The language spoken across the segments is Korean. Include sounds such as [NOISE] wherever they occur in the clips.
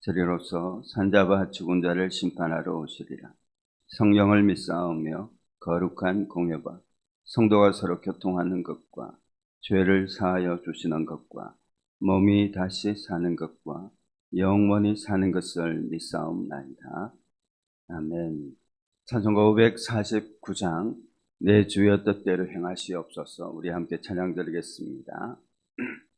저리로서 산자와 죽은 자를 심판하러 오시리라. 성령을 믿사오며 거룩한 공예와 성도가 서로 교통하는 것과 죄를 사하여 주시는 것과 몸이 다시 사는 것과 영원히 사는 것을 믿사옵나이다. 아멘. 찬송가 549장 내 주여 뜻대로 행하시옵소서 우리 함께 찬양 드리겠습니다. [CLEARS THROAT]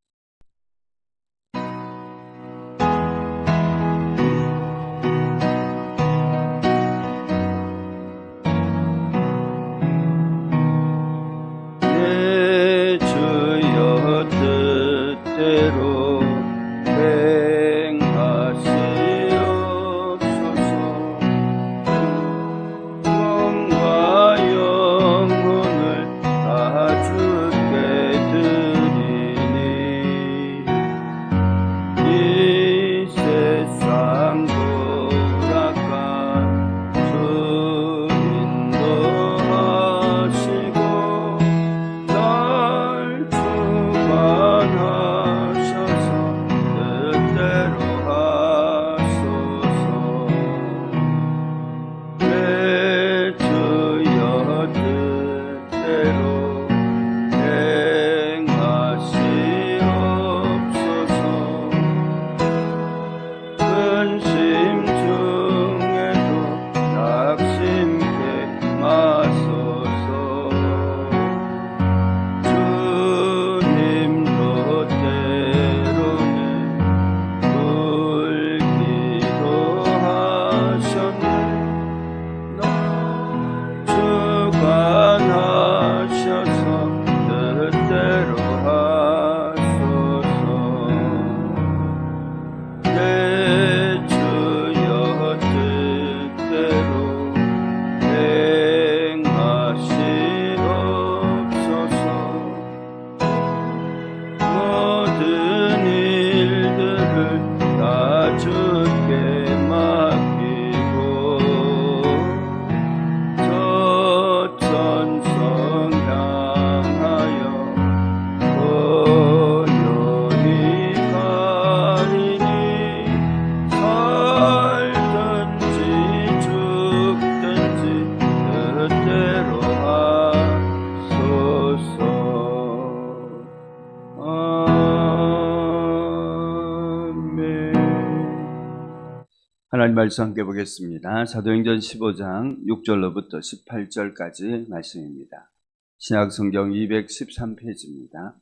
말씀 함께 보겠습니다. 사도행전 15장 6절로부터 18절까지 말씀입니다. 신약 성경 213페이지입니다.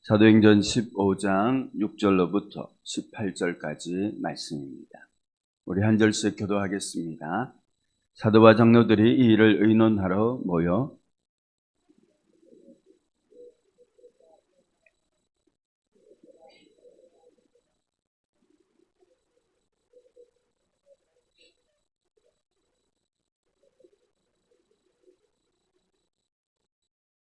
사도행전 15장 6절로부터 18절까지 말씀입니다. 우리 한 절씩 교도하겠습니다. 사도와 장로들이 이 일을 의논하러 모여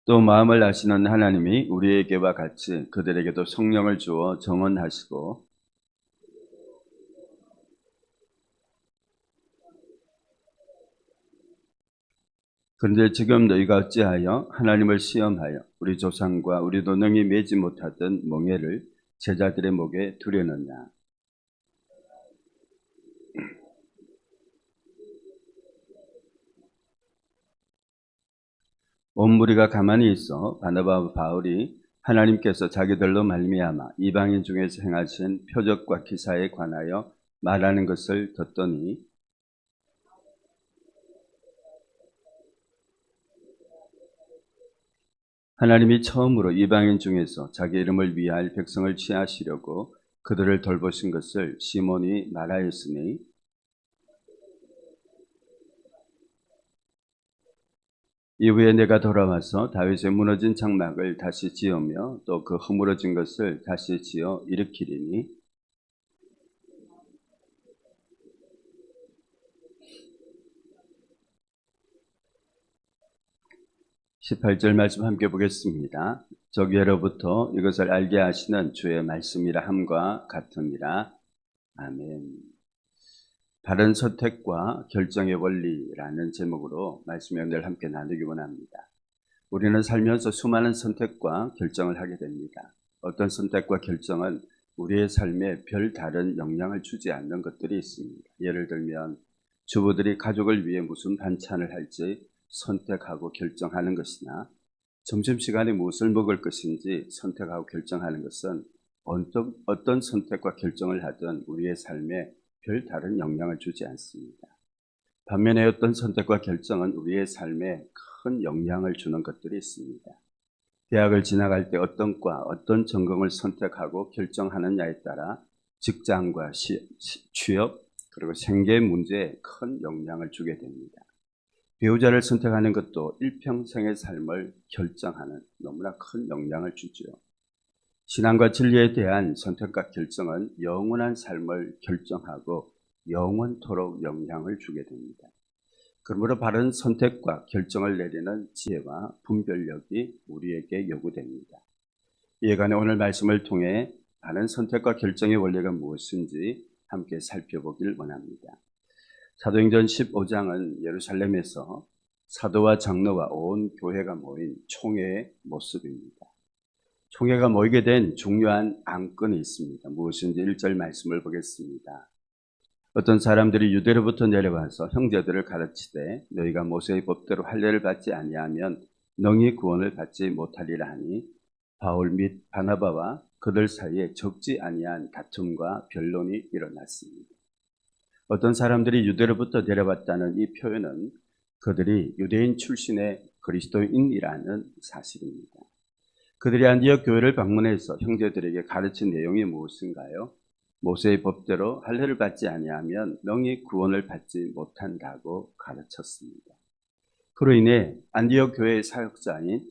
또 마음을 아시는 하나님이 우리에게와 같이 그들에게도 성령을 주어 정언하시고 그런데 지금 너희가 어찌하여 하나님을 시험하여 우리 조상과 우리도 능히 매지 못하던 멍에를 제자들의 목에 두려느냐 온 무리가 가만히 있어 바나바와 바울이 하나님께서 자기들로 말미암아 이방인 중에서 행하신 표적과 기사에 관하여 말하는 것을 듣더니 하나님이 처음으로 이방인 중에서 자기 이름을 위할 백성을 취하시려고 그들을 돌보신 것을 시몬이 말하였으니 이후에 내가 돌아와서 다윗의 무너진 장막을 다시 지으며 또 그 허물어진 것을 다시 지어 일으키리니. (18절) 말씀 함께 보겠습니다. 저기로부터 이것을 알게 하시는 주의 말씀이라 함과 같으니라. 아멘. 바른 선택과 결정의 원리라는 제목으로 말씀 연대를 함께 나누기 원합니다. 우리는 살면서 수많은 선택과 결정을 하게 됩니다. 어떤 선택과 결정은 우리의 삶에 별 다른 영향을 주지 않는 것들이 있습니다. 예를 들면 주부들이 가족을 위해 무슨 반찬을 할지 선택하고 결정하는 것이나 점심시간에 무엇을 먹을 것인지 선택하고 결정하는 것은 어떤 선택과 결정을 하든 우리의 삶에 별 다른 영향을 주지 않습니다. 반면에 어떤 선택과 결정은 우리의 삶에 큰 영향을 주는 것들이 있습니다. 대학을 지나갈 때 어떤 과, 어떤 전공을 선택하고 결정하느냐에 따라 직장과 시, 시, 취업, 그리고 생계 문제에 큰 영향을 주게 됩니다. 배우자를 선택하는 것도 일평생의 삶을 결정하는 너무나 큰 영향을 주죠. 신앙과 진리에 대한 선택과 결정은 영원한 삶을 결정하고 영원토록 영향을 주게 됩니다. 그러므로 바른 선택과 결정을 내리는 지혜와 분별력이 우리에게 요구됩니다. 이에 관해 오늘 말씀을 통해 바른 선택과 결정의 원리가 무엇인지 함께 살펴보길 원합니다. 사도행전 15장은 예루살렘에서 사도와 장로와 온 교회가 모인 총회의 모습입니다. 총회가 모이게 된 중요한 안건이 있습니다. 무엇인지 1절 말씀을 보겠습니다. 어떤 사람들이 유대로부터 내려와서 형제들을 가르치되 너희가 모세의 법대로 할례를 받지 아니하면 능히 구원을 받지 못하리라 하니 바울 및 바나바와 그들 사이에 적지 아니한 다툼과 변론이 일어났습니다. 어떤 사람들이 유대로부터 내려왔다는 이 표현은 그들이 유대인 출신의 그리스도인이라는 사실입니다. 그들이 안디옥 교회를 방문해서 형제들에게 가르친 내용이 무엇인가요? 모세의 법대로 할례를 받지 아니하면 명의 구원을 받지 못한다고 가르쳤습니다. 그로 인해 안디옥 교회의 사역자인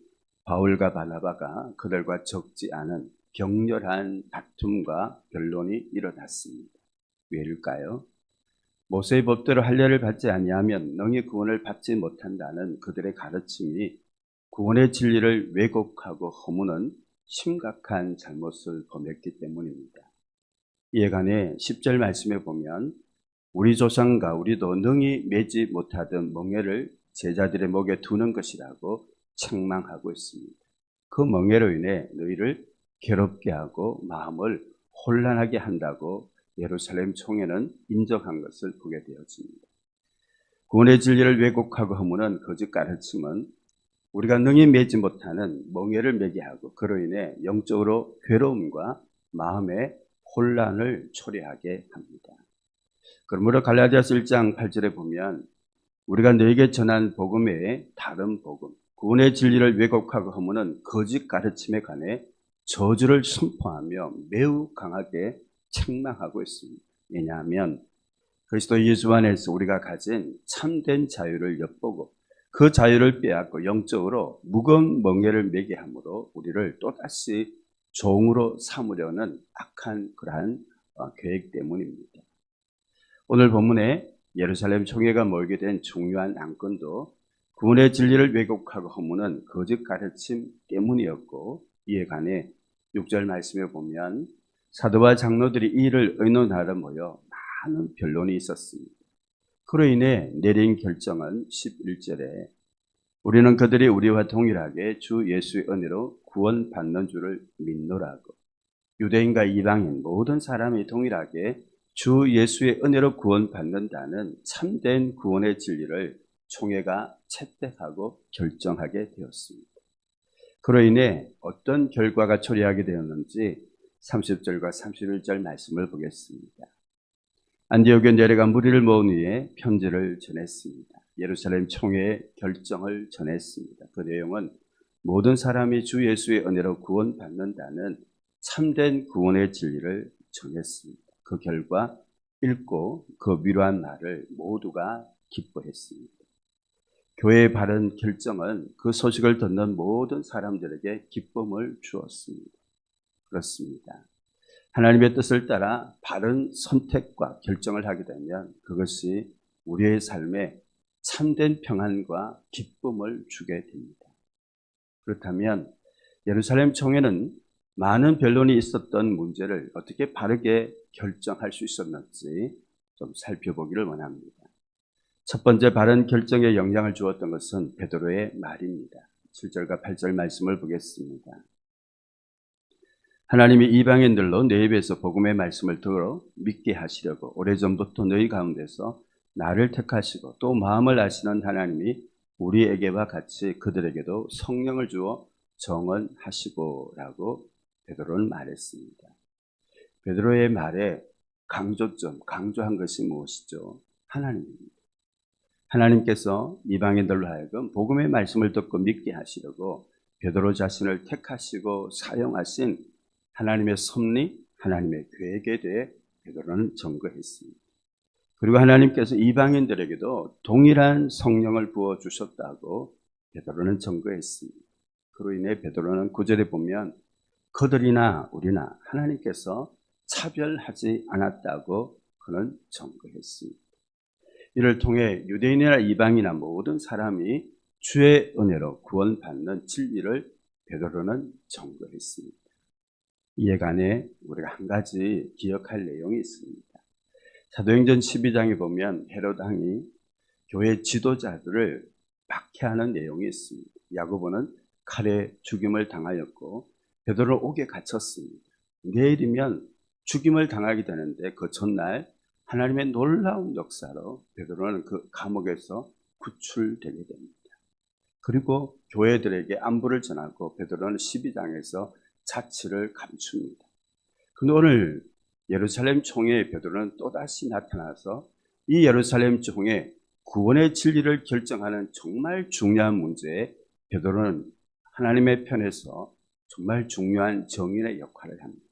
바울과 바나바가 그들과 적지 않은 격렬한 다툼과 변론이 일어났습니다. 왜일까요? 모세의 법대로 할례를 받지 아니하면 능히 구원을 받지 못한다는 그들의 가르침이 구원의 진리를 왜곡하고 허무는 심각한 잘못을 범했기 때문입니다. 이에 관해 10절 말씀에 보면 우리 조상과 우리도 능히 매지 못하던 멍에를 제자들의 목에 두는 것이라고 책망하고 있습니다. 그 멍에로 인해 너희를 괴롭게 하고 마음을 혼란하게 한다고 예루살렘 총회는 인정한 것을 보게 되었습니다. 구원의 진리를 왜곡하고 허무는 거짓 가르침은 우리가 능히 매지 못하는 멍에를 매게 하고 그로 인해 영적으로 괴로움과 마음의 혼란을 초래하게 합니다. 그러므로 갈라디아서 1장 8절에 보면 우리가 너에게 전한 복음 외에 다른 복음, 구원의 진리를 왜곡하고 허무는 거짓 가르침에 관해 저주를 선포하며 매우 강하게 책망하고 있습니다. 왜냐하면 그리스도 예수 안에서 우리가 가진 참된 자유를 엿보고 그 자유를 빼앗고 영적으로 무거운 멍에를 매게 함으로 우리를 또다시 종으로 삼으려는 악한 그러한 어, 계획 때문입니다. 오늘 본문에 예루살렘 총회가 몰게 된 중요한 안건도 구원의 진리를 왜곡하고 허무는 거짓 가르침 때문이었고 이에 관해 6절 말씀에 보면 사도와 장로들이 이 일을 의논하러 모여 많은 변론이 있었습니다. 그로 인해 내린 결정은 11절에 우리는 그들이 우리와 동일하게 주 예수의 은혜로 구원받는 줄을 믿노라고 유대인과 이방인 모든 사람이 동일하게 주 예수의 은혜로 구원받는다는 참된 구원의 진리를 총회가 채택하고 결정하게 되었습니다. 그로 인해 어떤 결과가 초래하게 되었는지 30절과 31절 말씀을 보겠습니다. 안디옥에 내려가 무리를 모은 후에 편지를 전했습니다. 예루살렘 총회의 결정을 전했습니다. 그 내용은 모든 사람이 주 예수의 은혜로 구원받는다는 참된 구원의 진리를 전했습니다. 그 결과 읽고 그 위로한 말을 모두가 기뻐했습니다. 교회의 바른 결정은 그 소식을 듣는 모든 사람들에게 기쁨을 주었습니다. 그렇습니다. 하나님의 뜻을 따라 바른 선택과 결정을 하게 되면 그것이 우리의 삶에 참된 평안과 기쁨을 주게 됩니다. 그렇다면 예루살렘 총회는 많은 변론이 있었던 문제를 어떻게 바르게 결정할 수 있었는지 좀 살펴보기를 원합니다. 첫 번째 바른 결정에 영향을 주었던 것은 베드로의 말입니다. 7절과 8절 말씀을 보겠습니다. 하나님이 이방인들로 내 입에서 복음의 말씀을 들어 믿게 하시려고 오래전부터 너희 가운데서 나를 택하시고 또 마음을 아시는 하나님이 우리에게와 같이 그들에게도 성령을 주어 정언하시고라고 베드로는 말했습니다. 베드로의 말에 강조점, 강조한 것이 무엇이죠? 하나님입니다. 하나님께서 이방인들로 하여금 복음의 말씀을 듣고 믿게 하시려고 베드로 자신을 택하시고 사용하신 하나님의 섭리, 하나님의 계획에 대해 베드로는 증거했습니다. 그리고 하나님께서 이방인들에게도 동일한 성령을 부어 주셨다고 베드로는 증거했습니다. 그로 인해 베드로는 구절에 보면 그들이나 우리나 하나님께서 차별하지 않았다고 그는 증거했습니다. 이를 통해 유대인이나 이방이나 모든 사람이 주의 은혜로 구원받는 진리를 베드로는 증거했습니다. 관해 우리가 한 가지 기억할 내용이 있습니다. 사도행전 12장에 보면 헤롯 왕이 교회 지도자들을 박해하는 내용이 있습니다. 야고보는 칼에 죽임을 당하였고 베드로는 옥에 갇혔습니다. 내일이면 죽임을 당하게 되는데 그 전날 하나님의 놀라운 역사로 베드로는 그 감옥에서 구출되게 됩니다. 그리고 교회들에게 안부를 전하고 베드로는 12장에서 자치를 감춥니다. 근데 오늘 예루살렘 총회의 베드로는 또다시 나타나서 이 예루살렘 총회 구원의 진리를 결정하는 정말 중요한 문제에 베드로는 하나님의 편에서 정말 중요한 정인의 역할을 합니다.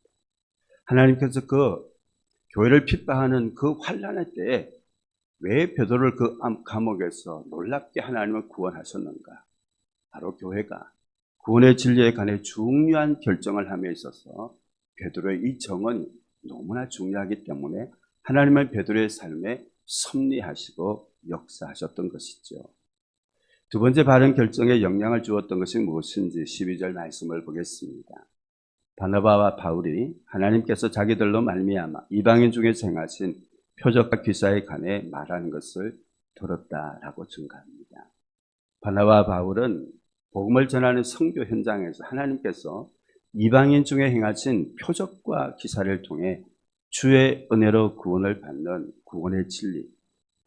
하나님께서 그 교회를 핍박하는 그 환란의 때에 왜 베드로를 그 감옥에서 놀랍게 하나님을 구원하셨는가? 바로 교회가 구원의 진리에 관해 중요한 결정을 함에 있어서 베드로의 이 정은 너무나 중요하기 때문에 하나님은 베드로의 삶에 섭리하시고 역사하셨던 것이죠. 두 번째 바른 결정에 영향을 주었던 것이 무엇인지 12절 말씀을 보겠습니다. 바나바와 바울이 하나님께서 자기들로 말미암아 이방인 중에 생하신 표적과 기사에 관해 말하는 것을 들었다라고 증가합니다. 바나바와 바울은 복음을 전하는 성교 현장에서 하나님께서 이방인 중에 행하신 표적과 기사를 통해 주의 은혜로 구원을 받는 구원의 진리,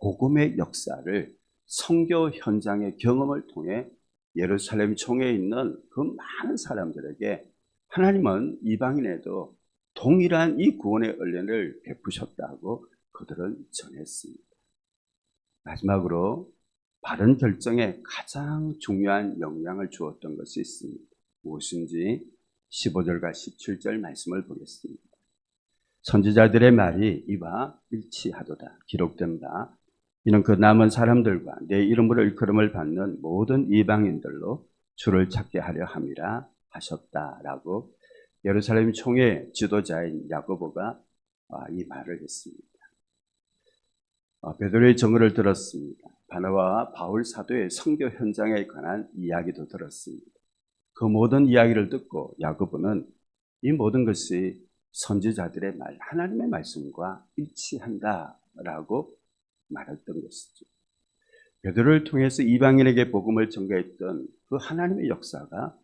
복음의 역사를 성교 현장의 경험을 통해 예루살렘 총에 있는 그 많은 사람들에게 하나님은 이방인에도 동일한 이 구원의 은혜를 베푸셨다고 그들은 전했습니다. 마지막으로 바른 결정에 가장 중요한 영향을 주었던 것이 있습니다. 무엇인지 15절과 17절 말씀을 보겠습니다. 선지자들의 말이 이와 일치하도다. 기록된 바 이는 그 남은 사람들과 내 이름으로 일컬음을 받는 모든 이방인들로 주를 찾게 하려 함이라 하셨다라고 예루살렘 총회 지도자인 야고보가 아, 이 말을 했습니다. 아, 베드로의 증거를 들었습니다. 바나바와 바울 사도의 성교 현장에 관한 이야기도 들었습니다. 그 모든 이야기를 듣고 야고보는 이 모든 것이 선지자들의 말, 하나님의 말씀과 일치한다라고 말했던 것이죠. 베드로를 통해서 이방인에게 복음을 전가했던 그 하나님의 역사가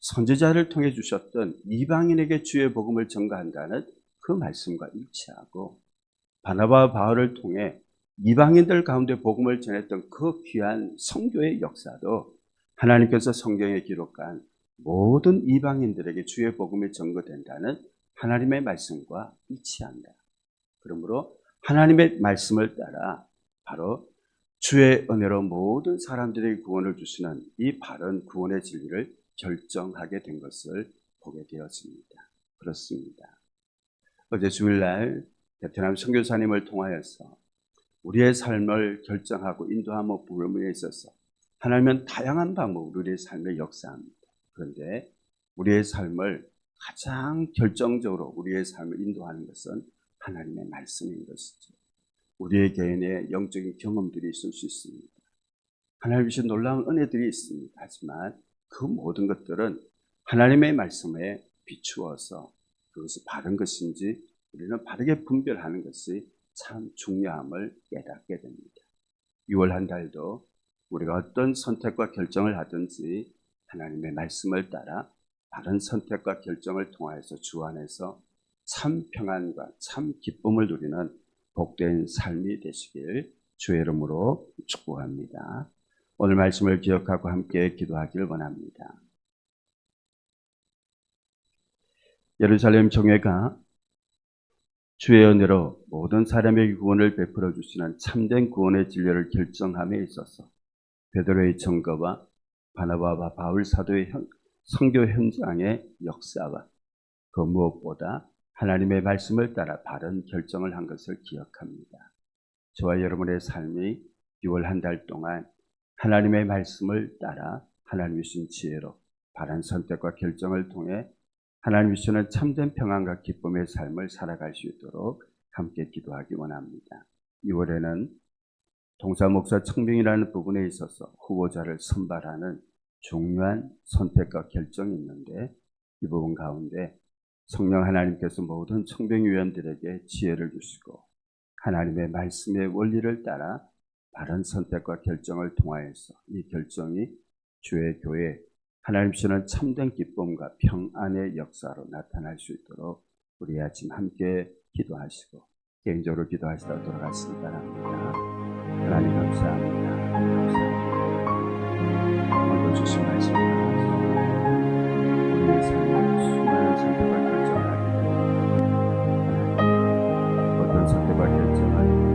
선지자를 통해 주셨던 이방인에게 주의 복음을 전가한다는 그 말씀과 일치하고 바나바와 바울을 통해 이방인들 가운데 복음을 전했던 그 귀한 성교의 역사도 하나님께서 성경에 기록한 모든 이방인들에게 주의 복음이 전거된다는 하나님의 말씀과 일치한다. 그러므로 하나님의 말씀을 따라 바로 주의 은혜로 모든 사람들에게 구원을 주시는 이 바른 구원의 진리를 결정하게 된 것을 보게 되었습니다. 그렇습니다. 어제 주일날 베트남 선교사님을 통하여서 우리의 삶을 결정하고 인도하며 부름에 있어서 하나님은 다양한 방법으로 우리의 삶에 역사합니다. 그런데 우리의 삶을 가장 결정적으로 우리의 삶을 인도하는 것은 하나님의 말씀인 것이죠. 우리의 개인의 영적인 경험들이 있을 수 있습니다. 하나님 주신 놀라운 은혜들이 있습니다. 하지만 그 모든 것들은 하나님의 말씀에 비추어서 그것이 바른 것인지 우리는 바르게 분별하는 것이 참 중요함을 깨닫게 됩니다. 6월 한 달도 우리가 어떤 선택과 결정을 하든지 하나님의 말씀을 따라 바른 선택과 결정을 통하여서 주 안에서 참 평안과 참 기쁨을 누리는 복된 삶이 되시길 주의 이름으로 축복합니다. 오늘 말씀을 기억하고 함께 기도하길 원합니다. 예루살렘 정회가 주의 은혜로 모든 사람의 구원을 베풀어 주시는 참된 구원의 진리를 결정함에 있어서 베드로의 증거와 바나바와 바울 사도의 현- 선교 현장의 역사와 그 무엇보다 하나님의 말씀을 따라 바른 결정을 한 것을 기억합니다. 저와 여러분의 삶이 6월 한 달 동안 하나님의 말씀을 따라 하나님 주신 지혜로 바른 선택과 결정을 통해 하나님 주시는 참된 평안과 기쁨의 삶을 살아갈 수 있도록 함께 기도하기 원합니다. 6월에는 동사 목사 청빙이라는 부분에 있어서 후보자를 선발하는 중요한 선택과 결정이 있는데 이 부분 가운데 성령 하나님께서 모든 청빙위원들에게 지혜를 주시고 하나님의 말씀의 원리를 따라 바른 선택과 결정을 통하여서 이 결정이 주의 교회 하나님 주시는 참된 기쁨과 평안의 역사로 나타날 수 있도록 우리 아침 함께 기도하시고 개인적으로 기도하시다 돌아가시기 바랍니다. 하나님 감사합니다. 오늘도 주신 말씀 우리의 삶에 수많은 하게 됩니다. 어떤 선택과 결정은 어떤